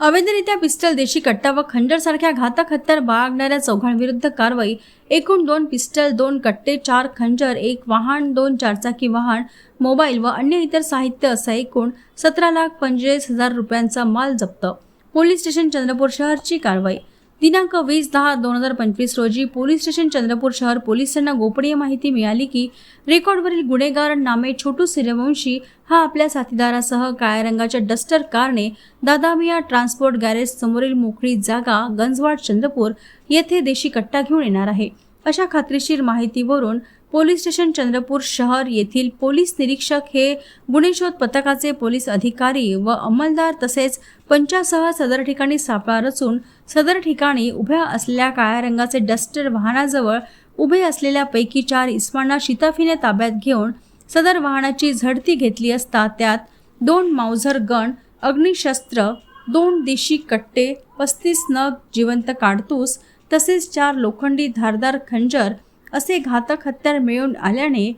अवैधरित्या पिस्टल देशी कट्टा व खंजरसारख्या घातक हत्यार बाळगणाऱ्या चौघांविरुद्ध कारवाई. एकूण दोन पिस्टल दोन कट्टे चार खंजर एक वाहन दोन चारचाकी वाहन मोबाईल व अन्य इतर साहित्य असा एकूण सतरा लाख पंचेचाळीस हजार रुपयांचा माल जप्त. पोलीस स्टेशन चंद्रपूर शहरची कारवाई. दिनांक वीस दहा दोन हजार पंचवीस रोजी पोलीस स्टेशन चंद्रपूर शहर पोलिसांना गोपनीय माहिती मिळाली की रेकॉर्डवरील गुन्हेगार नामे छोटू सूर्यवंशी हा आपल्या साथीदारासह काळ्या रंगाच्या डस्टर कारने दादामिया ट्रान्सपोर्ट गॅरेज समोरील मोकळी जागा गंजवाड चंद्रपूर येथे देशी कट्टा घेऊन येणार आहे. अशा खात्रीशीर माहितीवरून पोलीस स्टेशन चंद्रपूर शहर येथील पोलीस निरीक्षक हे गुन्हेशोध पथकाचे पोलीस अधिकारी व अंमलदार तसेच पंचासह सदर ठिकाणी सापळा रचून सदर ठिकाणी उभ्या असलेल्या काळ्या रंगाचे डस्टर वाहनाजवळ उभे असलेल्या पैकी चार इस्मांना शिताफीने ताब्यात घेऊन सदर वाहनाची झडती घेतली असता त्यात दोन माऊझर गण अग्निशस्त्र दोन देशी कट्टे पस्तीस नग जिवंत काडतूस तसेच चार लोखंडी धारदार खंजर असे घातक हत्यार मिळून आल्याने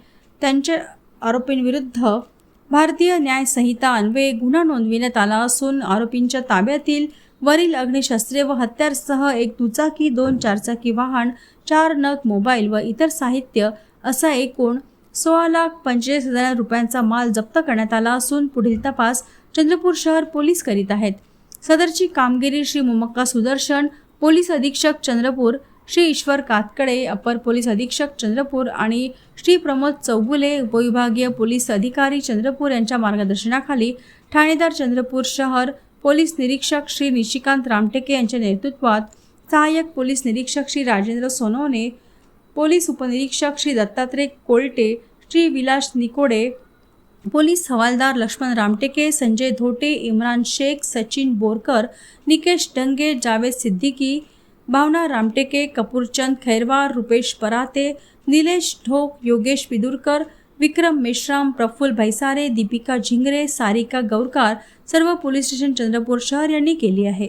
त्यांच्या आरोपींविरुद्ध भारतीय न्यायसंहिता अन्वये गुन्हा नोंदविण्यात आला असून आरोपींच्या ताब्यातील वरील अग्निशस्त्रे व हत्यारसह एक दुचाकी दोन चारचाकी वाहन चार नग मोबाईल व इतर साहित्य असा एकूण सोळा लाख पंचेचाळीस हजार रुपयांचा माल जप्त करण्यात आला असून पुढील तपास चंद्रपूर शहर पोलीस करीत आहेत. सदरची कामगिरी श्री मुमक्का सुदर्शन पोलीस अधीक्षक चंद्रपूर श्री ईश्वर कातकडे अपर पोलीस अधीक्षक चंद्रपूर आणि श्री प्रमोद चौगुले उपविभागीय पोलीस अधिकारी चंद्रपूर यांच्या मार्गदर्शनाखाली ठाणेदार चंद्रपूर शहर पोलीस निरीक्षक श्री निशिकांत रामटेके यांच्या नेतृत्वात सहाय्यक पोलीस निरीक्षक श्री राजेंद्र सोनवणे पोलीस उपनिरीक्षक श्री दत्तात्रय कोलटे श्री विलास निकोडे पोलीस हवालदार लक्ष्मण रामटेके संजय धोटे इम्रान शेख सचिन बोरकर निकेश डंगे जावेद सिद्दीकी भावना रामटेके कपूरचंद खैरवार रुपेश पराते निलेश ढोक योगेश विदुरकर विक्रम मेश्राम प्रफुल्ल भैसारे दीपिका झिंगरे सारिका गौरकार सर्व पोलीस स्टेशन चंद्रपूर शहर यांनी केली आहे.